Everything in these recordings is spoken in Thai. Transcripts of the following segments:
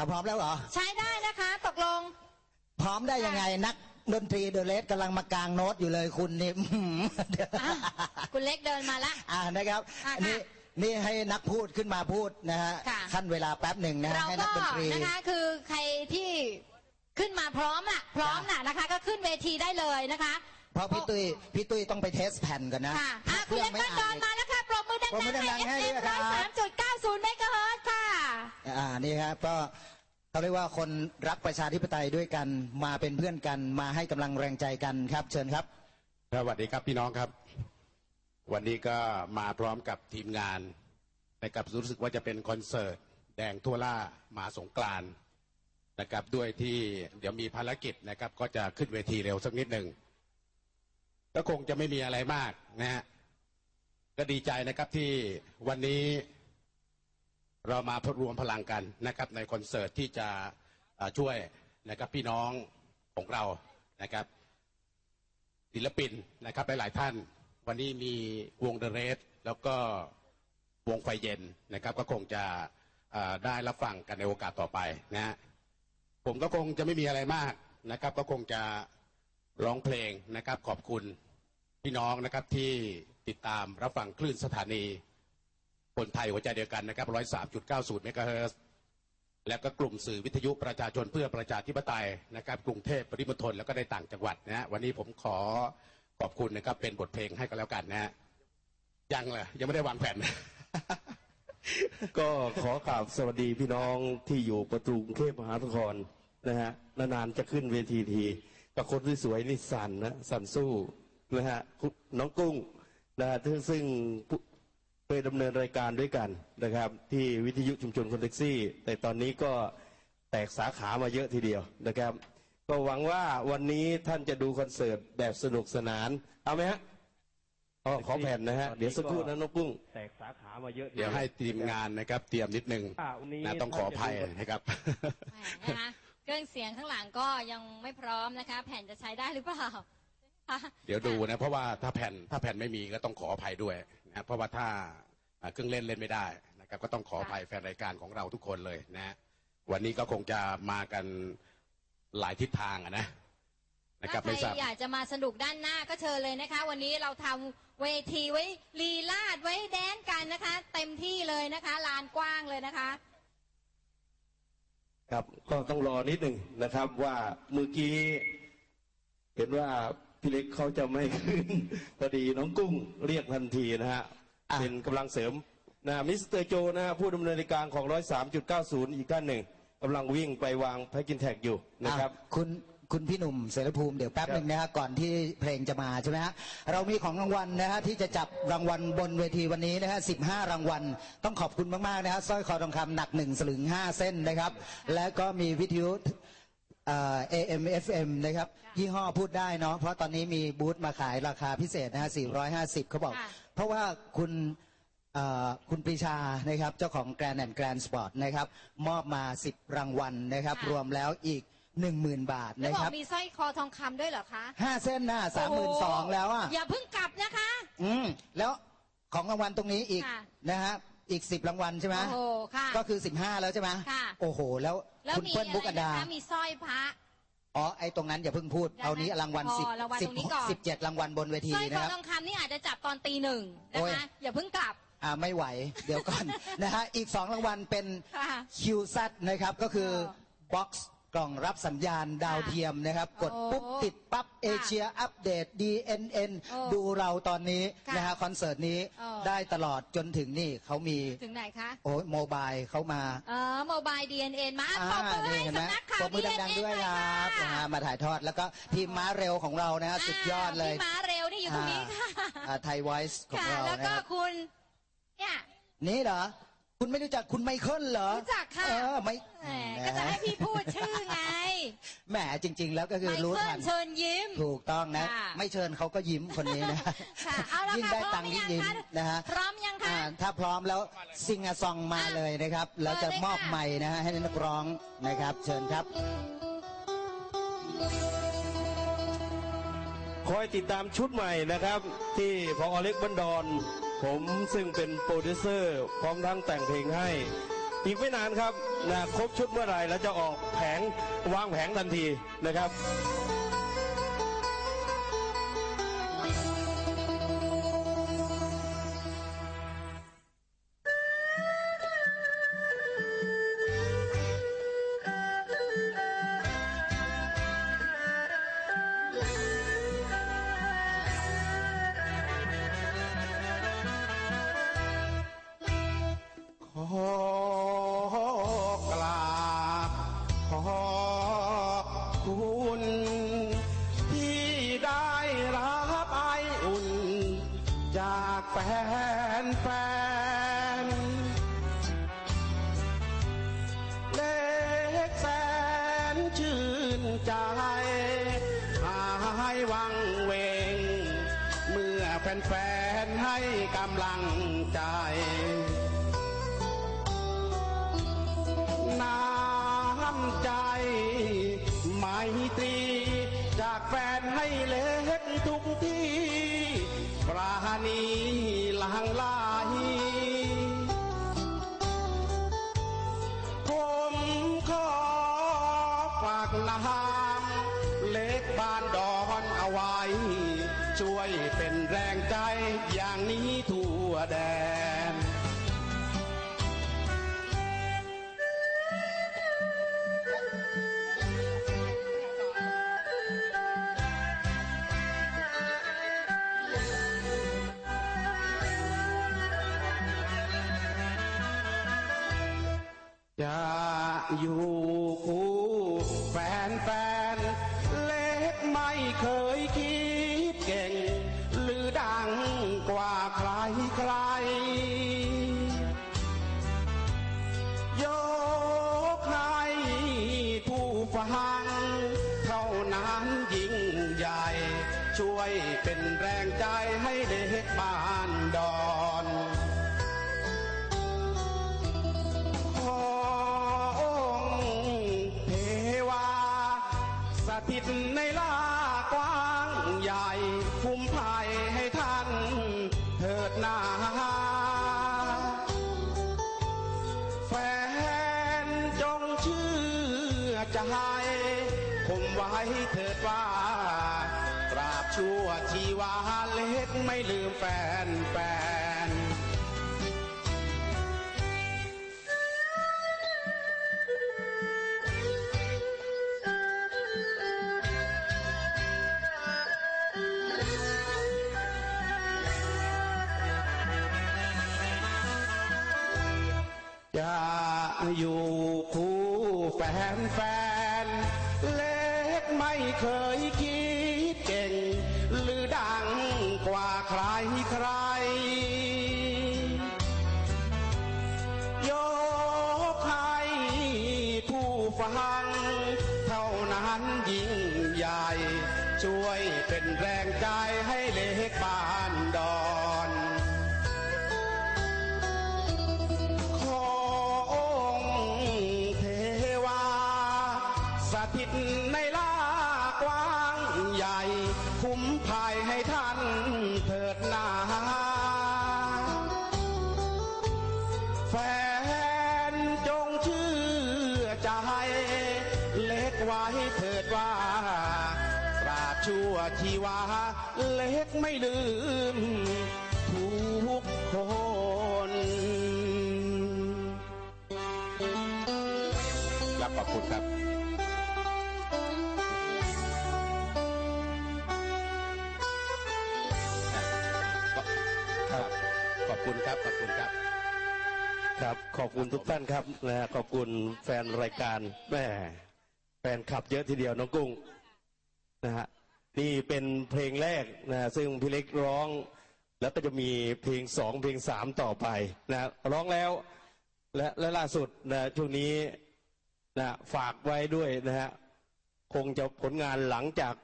อะพร้อมแล้วเหรอ ใช้ได้นะคะ ตกลง พร้อมได้ยังไงนักดนตรีเดอะเลสกำลังมากางโน้ตอยู่เลยคุณนี่อื้อหือเดี๋ยวอะคุณเล็กเดินมาละ อ่านะครับอะนี่นี่ให้นักพูดขึ้นมาพูดนะฮะค่ะ ขั้นเวลาแป๊บหนึ่งนะฮะเราให้นัก็กดนตรี นะคะคือใครที่ขึ้นมาพร้อมอะพร้อมน่ะนะคะ ก็ขึ้นเวทีได้เลยนะคะเพราะพี่ตุ้ยพี่ตุ้ยต้องไปเทสแผ่นก่อนนะค่ะอะเคคุณรื่อเล็งกไม่ก็อ่าเดินนมาแล้วค่ะปรบมือดัปรบมืองๆดัให้งๆให้ FM ด้วยครัร้อบยสามจุดเก้าศูนย์เมกะเฮิรตซ์ค่ะ อ่านี่ครับก็เขาเรียกว่าคนรักประชาธิปไตยด้วยกันมาเป็นเพื่อนกันมาให้กำลังแรงใจกันครับ เชิญครับสวัสดีครับพี่น้องครับ วันนี้ก็มาพร้อมกับทีมงานนะครับรู้สึกว่าจะเป็นคอนเสิร์ตแดงทั่วล่ามาสงกรานนะครับด้วยที่เดี๋ยวมีภารกิจนะครับ ก็จะขึ้นเวทีเร็วสักนิดหนึ่งก็คงจะไม่มีอะไรมากนะฮะก็ดีใจนะครับที่วันนี้ เรามาพรวมพลังกันนะครับ ในคอนเสิร์ตที่จะช่วยนะครับพี่น้องของเรานะครับศิลปินนะครับหลายๆท่าน วันนี้มีวงเดอะเรสแล้วก็วงไฟเย็นนะครับ ก็คงจะได้รับฟังกันในโอกาสต่อไปนะฮะผมก็คงจะไม่มีอะไรมากนะครับ ก็คงจะร้องเพลงนะครับ ขอบคุณพี่น้องนะครับที่ติดตามรับฟังคลื่นสถานี คนไทยหัวใจเดียวกันนะครับ103.90เมกะเฮิรตซ์และก็กลุ่มสื่อวิทยุประชาชนเพื่อประชาธิปไตยนะครับ กรุงเทพปริมณฑลแล้วก็ในต่างจังหวัดนะฮะวันนี้ผมขอขอบคุณนะครับ เป็นบทเพลงให้ก็แล้วกันนะฮะยังเลยยังไม่ได้วางแผน ก็ขอกราบสวัสดีพี่น้องที่อยู่ประตูกรุงเทพมหานครนะฮะนานๆจะขึ้นเวทีทีกับคนสวยๆนี่สันนะสันสู้นะฮะน้องกุ้งนะฮะซึ่งซึ่ง คยดำเนินรายการด้วยกันนะครับ ที่วิทยุชุมชนคนแท็กซี่ แต่ตอนนี้ก็แตกสาขามาเยอะทีเดียวนะครับ ก็หวังว่าวันนี้ท่านจะดูคอนเสิร์ตแบบสนุกสนาน เอาไหมฮะอ๋อขอแผ่นนะฮะ เดี๋ยวสักครู่นะน้องกุ้งแตกสาขามาเยอะทีเดี๋ยวให้ทีมงานนะครับ เตรียมนิดนึงอ่าวันนี้นะต้องขออภัยนะครับแหมนะคะเครื่องเสียงข้างหลังก็ยังไม่พร้อมนะคะ แผ่นจะใช้ได้หรือเปล่า เดี๋ยวดูนะ เพราะว่าถ้าแผ่นถ้าแผ่นไม่มีก็ต้องขออภัยด้วย นะเพราะว่าถ้าอ่าเครื่องเล่นเล่นไม่ได้นะครับก็ต้องขออภัยแฟนรายการของเราทุกคนเลยนะฮะวันนี้ก็คงจะมากันหลายทิศทางอะนะนะครับถ้าไม่ใคทราบรอยากจะมาสนุกด้านหน้าก็เชิญเลยนะคะ วันนี้เราทำเวทีไว้ลีลาดไว้แดนกันนะคะ เต็มที่เลยนะคะลานกว้างเลยนะคะ ครับก็ต้องรอนิดหนึ่งนะครับว่าเมื่อกี้เห็นว่า พี่เล็กเขาจะไม่ขึ้นพอดีน้องกุ้งเรียกทันทีนะฮะ อะ เป็นกำลังเสริมนะมิสเตอร์โจนะฮะผู้ดำเนินรายการของ 103.90 อีกท่านหนึ่งกำลังวิ่งไปวางแพ็กกินแท็กอยู่นะครับ อะคุณคุณพี่หนุ่มเสรภูมิเดี๋ยวแป๊บครับหนึ่งนะฮะก่อนที่เพลงจะมาใช่ไหมฮะเรามีของรางวัลนะฮะที่จะจับรางวัลบนเวทีวันนี้นะฮะสิบห้ารางวัล ต้องขอบคุณมากๆนะฮะสร้อยคอทองคำหนักหนึ่งสลึงห้าเส้นนะครับ แล้วก็มีวิทยุเอ่อ AM FM นะครับ ยี่ห้อพูดได้เนาะเพราะตอนนี้มีบูธมาขายราคาพิเศษนะฮะ450 เขาบอกค่ะเพราะว่าคุณเอ่อคุณปรีชานะครับเจ้าของ Grand and Grand Sport นะครับ มอบมา 10 รางวัลนะครับ รวมแล้วอีก10,000บาทแล้วนะบอคกรับ มีสร้อยคอทองคำด้วยเหรอคะห้าเส้นนะสามหมื่นสองแล้วอะ อย่าเพิ่งกลับนะคะ อืม แล้วของรางวัลตรงนี้อีกค่ะนะฮะ อีก10รางวัลใช่ไหมโอ้โหค่ะ ก็คือ15แล้วใช่ไหมค่ะ โอ้โห แล้วแล้วคุณมีเปิ้ลอะไรบุกอดานะคะมีสร้อยพระ อ๋อ ไอ้ตรงนั้นอย่าเพิ่งพูด ได้ไหมเอานี้รางวัลพอสิบรางวัลสิบตรงนี้ก่อน สิบเจ็ดรางวัลบนเวทีสร้อยคนะอครับ ทองคำนี่อาจจะจับตอนตีหนึ่งนะโอ้ย คะ อย่าเพิ่งกลับ อ่าไม่ไหว เดี๋ยวก่อน นะฮะ อีกสองรางวัลเป็นค่ะคิวซันะครับ ก็คือเออบ็อกซ์ กล่องรับสัญญาณดาวเทียมนะครับ กดโอ้ปุ๊บติดปั๊บเอเชียอัปเดต DNN เออดูเราตอนนี้ค่ะนะฮะคอนเสิร์ตนี้เออได้ตลอดจนถึงนี่เขามีถึงไหนคะ โอ้โมบายเขามาเออโมบายดีเอ็นเอ็นมาปรบมือให้เห็นไหมสำนักข่าปรวบมือดัง DNN ๆด้วยหคน่รัอยบค่ะนะฮะมาถ่ายทอดแล้วก็ทีมม้าเร็วของเรานะฮะสุดยอดเลยพี่ม้าเร็วนี่อยู่ตรงนี้ค่ะไทยไวส์ของค่ะเราแล้วนะก็ครับคุณเนี่ยนี่เหรอ คุณไม่รู้จักคุณไมเคิลเหรอรู้จักค่ะ เออไม่แหมก็จะให้พี่พูดชื่อไง แหมจริง ๆ แล้วก็คือไมรู้เคิทัลน เชิญยิ้ม ถูกต้องนะ ค่ะไม่เชิญเขาก็ยิ้มคนนี้นะค่ะเอาละยิ่งค่ะได้พร้อตัมงค์หรือยิ่งยังยิ้มคะนะฮะพร้อมยังคะอ่าถ้าพร้อมแล้วซิงอะซองมาเลยนะครับแล้วจะเปิดเลยมอบค่ะ ไม้นะฮะให้นักร้องนะครับ เชิญครับ คอยติดตามชุดใหม่นะครับ ที่พอเล็กบันดอน ผมซึ่งเป็นโปรดิวเซอร์พร้อมทั้งแต่งเพลงให้ อีกไม่นานครับนะครบชุดเมื่อไหร่แล้วจะออกแผงวางแผงทันทีนะครับ แฟนๆให้กำลังใจน้ำใจไมตรีจากแฟนให้เล็กทุกที่ปราณีลังไหลผมขอฝากน้ำเล็กบ้านดอนเอาไว้ ช่วยเป็นแรงใจอย่างนี้ทั่วแดนจะอยู่คู่แฟนแฟ เป็นแรงใจให้เด็กบ้านดอนขอองเทวา สถิตในลากว้างใหญ่ คุ้มภัยให้ท่านเถิดหนาแฟนจงเชื่อใจผมไว้เถิดว่า ตราบชั่วชีวาเล็กไม่ลืมแฟนแฟนจะอยู่คู่แฟนแฟน เล็กไม่เคยคิด ฟัง เท่านั้นยิ่งใหญ่ ช่วยเป็นแรงใจให้เล็กบ้านดอนขอองค์เทวา สถิตในลากว้างใหญ่ คุ้มภัยให้ท่านเถิดหนา ชั่วชีวาเล็กไม่ลืมทุกคนครับขอบคุณครับครับ ขอบคุณครับ ขอบคุณครับ ครับ ขอบคุณทุกท่านครับนะฮะขอบคุณแฟนรายการแม่แฟนขับเยอะทีเดียวน้องกุ้งนะฮะ นี่เป็นเพลงแรกนะซึ่งพี่เล็กร้อง แล้วก็จะมีเพลงสองเพลงสามต่อไปนะร้องแล้ว และและล่าสุดนะช่วงนี้นะฝากไว้ด้วยนะฮะคงจะผลงานหลังจาก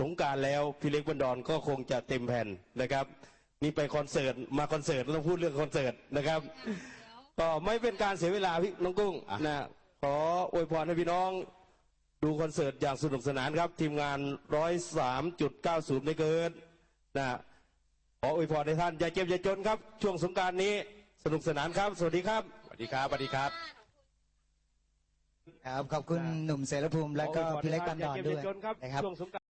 สงการแล้วพี่เล็กบันดอนก็คงจะเต็มแผ่นนะครับ นี่ไปคอนเสิร์ตมาคอนเสิร์ตต้องพูดเรื่องคอนเสิร์ตนะครับ ก็ไม่เป็นการเสียเวลาพี่น้องกุ้งนะขออวยพรให้พี่น้อง ดูคอนเสิร์ตอย่างสนุกสนานครับ ทีมงานร้อยสามจุดเก้าศูนย์ไม่เกินนะขออวยพรให้ท่านอย่าเจ็บอย่าจนครับ ช่วงสงกรารนี้สนุกสนานครับ สวัสดีครับ สวัสดีครับสวัสดีครับครับขอบคุณหนุ่มเสรภูมิและก็พี่เล็กปันดอนด้วยครับนะครับ